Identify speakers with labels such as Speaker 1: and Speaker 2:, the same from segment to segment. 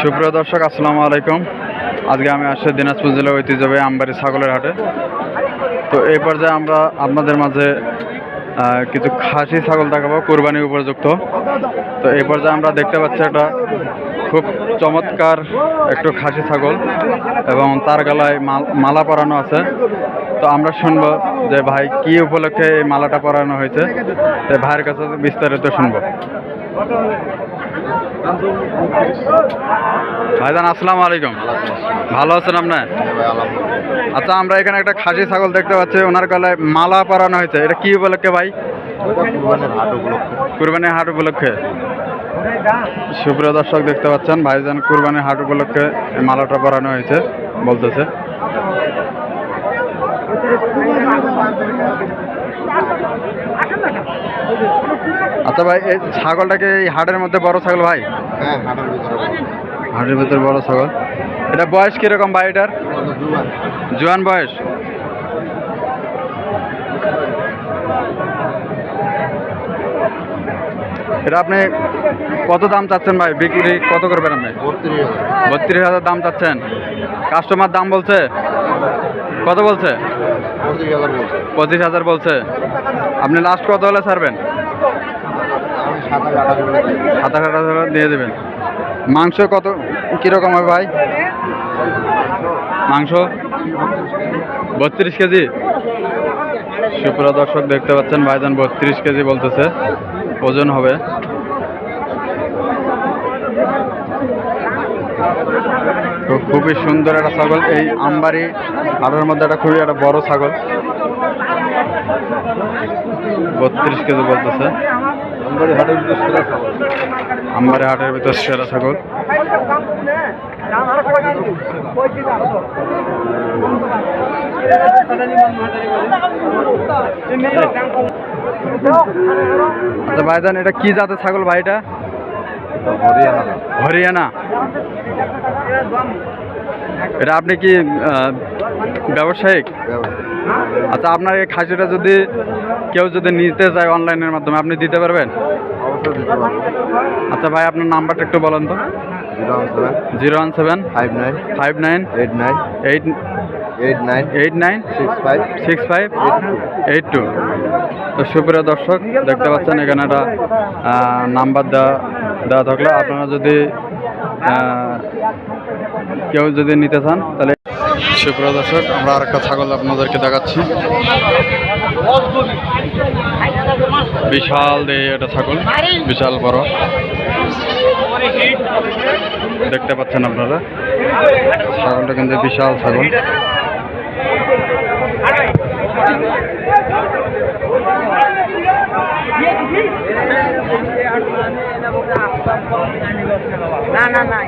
Speaker 1: সুপ্রিয় দর্শক, আসসালামু আলাইকুম। আজকে আমি আসছি দিনাজপুর জেলার ঐতিহ্যবাহী আমবাড়ি ছাগলের হাটে। তো এই পর্যায়ে আমরা আপনাদের মাঝে কিছু খাসি ছাগল দেখাবো, কোরবানি উপযুক্ত। তো এই পর্যায়ে আমরা দেখতে পাচ্ছি একটা খুব চমৎকার একটু খাসি ছাগল এবং তার গলায় মালা পরানো আছে। তো আমরা শুনব যে ভাই, কি উপলক্ষে এই মালাটা পরানো হয়েছে। তো ভাইয়ের কাছে বিস্তারিত শুনব। ভাইজান আসসালামু আলাইকুম। ভালো আছেন আপনি? আচ্ছা আমরা এখানে একটা খাসি ছাগল দেখতে পাচ্ছি ওনার গলায় মালা পরানো হয়েছে। এটা কি উপলক্ষে ভাই? কুরবানি হাট উপলক্ষে। সুপ্রিয় দর্শক দেখতে পাচ্ছেন ভাইজান কুরবানি হাট উপলক্ষে মালাটা পরানো হয়েছে বলতেছে। আচ্ছা ভাই এই ছাগলটাকে এই হাটের মধ্যে বড় ছাগল ভাই?
Speaker 2: হ্যাঁ হাটের ভিতরে
Speaker 1: হাটের ভিতরে বড় ছাগল। এটা বয়স কীরকম ভাই এটার? জোয়ান বয়স। এটা আপনি কত দাম চাচ্ছেন ভাই? বিক্রি কত করবেন আপনি?
Speaker 2: বত্রিশ। হাজার
Speaker 1: দাম চাচ্ছেন। কাস্টমার দাম বলছে? কত বলছে?
Speaker 2: পঁচিশ হাজার বলছে।
Speaker 1: আপনি লাস্ট কত হলে ছাড়বেন?
Speaker 2: সাতাশ আঠাশ
Speaker 1: হাজার দিয়ে দেবেন। মাংস কত কীরকম হবে ভাই? মাংস বত্রিশ কেজি। সুপ্রিয় দর্শক দেখতে পাচ্ছেন ভাইজান বত্রিশ কেজি বলতেছে। ওজন হবে। তো খুবই সুন্দর একটা ছাগল। এই আমবাড়ি হাটের মধ্যে একটা খুবই একটা বড় ছাগল। বত্রিশ কেজি বলতেছে।
Speaker 2: আমবাড়ি হাটের ভিতরে সেরা
Speaker 1: ছাগল। আচ্ছা ভাইজান এটা কি জাতের ছাগল ভাইটা
Speaker 2: হরিয়ানা
Speaker 1: হরিয়ানা। এটা আপনি কি ব্যবসায়িক। আচ্ছা আপনার এই খাসিটা যদি কেউ যদি নিতে চায় অনলাইনের মাধ্যমে আপনি দিতে পারবেন? আচ্ছা ভাই আপনার নাম্বারটা একটু বলেন তো।
Speaker 2: Zero one seven
Speaker 1: zero one seven
Speaker 2: five nine
Speaker 1: five nine
Speaker 2: eight nine
Speaker 1: eight
Speaker 2: eight nine
Speaker 1: eight nine
Speaker 2: six five
Speaker 1: six five eight two. তো সুপ্রিয় দর্শক দেখতে পাচ্ছেন এখানে একটা নাম্বার দেওয়া দেওয়া থাকল। আপনারা যদি কেউ যদি নিতে চান তাহলে সুপ্রিয় দর্শক, আমরা আর একটা ছাগল আপনাদেরকে দেখাচ্ছি। বিশাল দেহ এটা ছাগল, বিশাল বড়। দেখতে পাচ্ছেন আপনারা? ছাগলটা কিন্তু বিশাল ছাগল।
Speaker 3: না না না।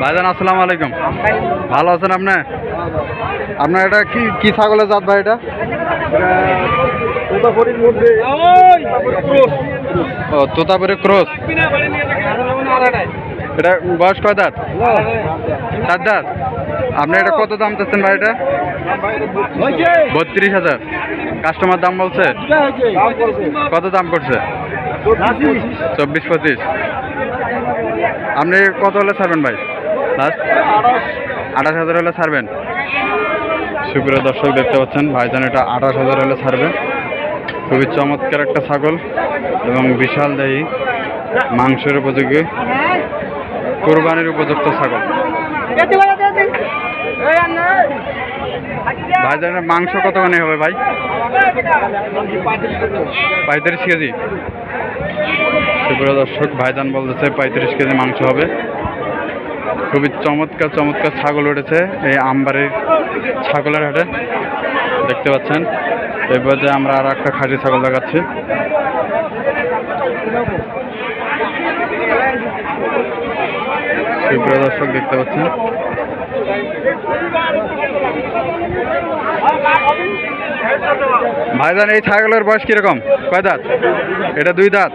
Speaker 1: ভাইজান, আসসালামু আলাইকুম। ভালো আছেন আপনি? আপনার এটা কি কি ছাগলের জাত ভাই এটা? ও, তোতাপুরি ক্রস। এটা বয়স কয় দাঁত? চার দাঁত। আপনি এটা কত দাম চাচ্ছেন ভাই এটা? বত্রিশ হাজার। কাস্টমার দাম বলছে? কত দাম করছে? চব্বিশ পঁচিশ। আপনি কত হলে ছাড়বেন ভাই? লাস্ট আঠাশ হাজার হলে ছাড়বেন। সুপ্রিয় দর্শক, দেখতে পাচ্ছেন, ভাইজান, এটা আঠাশ হাজার হলে ছাড়বে। খুবই চমৎকার একটা ছাগল এবং বিশাল দেহী, মাংসের উপযোগী, কোরবানির উপযুক্ত ছাগল। ভাইজানের মাংস কতখানি হবে ভাই? পঁয়ত্রিশ কেজি। সুপ্রিয় দর্শক, ভাইজান বলতেছে পঁয়ত্রিশ কেজি মাংস হবে। খুবই চমৎকার চমৎকার ছাগল উঠেছে এই আমবাড়ির ছাগলের হাটে। দেখতে পাচ্ছেন। এরপর যে আমরা আর একটা খাসি ছাগল দেখাচ্ছি। দর্শক, দেখতে পাচ্ছেন। ভাইজান, এই ছাগলের বয়স কীরকম? কয় দাঁত? এটা দুই দাঁত।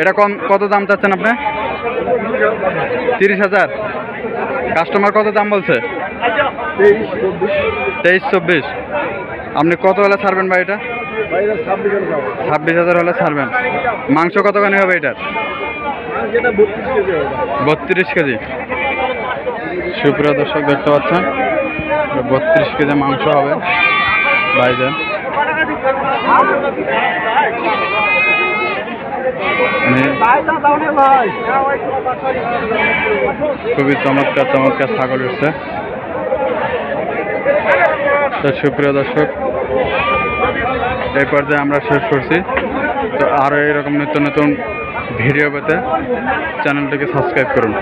Speaker 1: এটা কম, কত দাম চাচ্ছেন আপনি? তিরিশ হাজার। কাস্টমার কত দাম বলছে? তেইশ, চব্বিশ। আপনি কত হলে ছাড়বেন ভাই এটা? ছাব্বিশ হাজার হলে ছাড়বেন। মাংস কতখানি হবে এটার?
Speaker 4: বত্রিশ কেজি।
Speaker 1: সুপ্রিয় দর্শক, দেখতে পাচ্ছেন? বত্রিশ কেজি মাংস হবে। ভাইজান। খুবই চমৎকার চমৎকার ছাগল উঠছে। তো সুপ্রিয় দর্শক, এই পর্যায়ে আমরা শেষ করছি। তো আরও এরকম নিত্য নতুন ভিডিও পেতে চ্যানেলটিকে সাবস্ক্রাইব করুন।